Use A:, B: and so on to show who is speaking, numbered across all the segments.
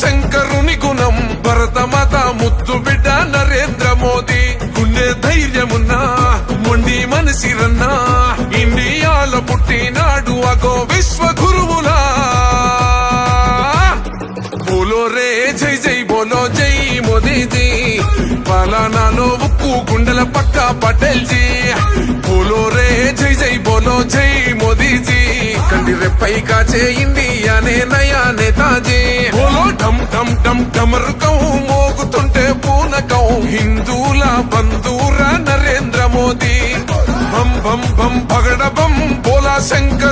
A: శంకరుని గుణం భరతమాత ముద్దు బిడ్డ నరేంద్ర మోదీ. గుండె ధైర్యమున్నా మొండి మనసిరన్నా ఇండియాల పుట్టినాడు అగో విశ్వ గురువులా బోలో రే జై జై బోలో జై మోదీజీ. పలానాలో ఉక్కు గుండెల పక్క పటేల్ జీ బోలో రే జై జై బోలో జై మోదీజీ. కండి రెప్పై కాచే ఇండియానే నయానే ఢమ్ మోగుతుంటే పూనకం. హిందూల బంధూర నరేంద్ర మోదీ. బం బం బం పగడ బం బోలా శంకర్.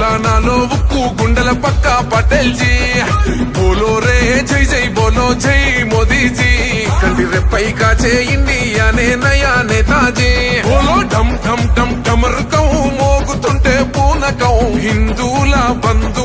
A: పాలనాలో ఉక్కు గుండెల పక్క పటేల్ జీ బోలో రే జై జై బోలో జై మోదీజీ. కంటి రెప్పై కాచే ఇండియానే నయా నేతాజీ బోలో ఢమ్ ఢమ్ ఢమ్ ఢమరుకం మోగుతుంటే పూనకం. హిందూల బంధు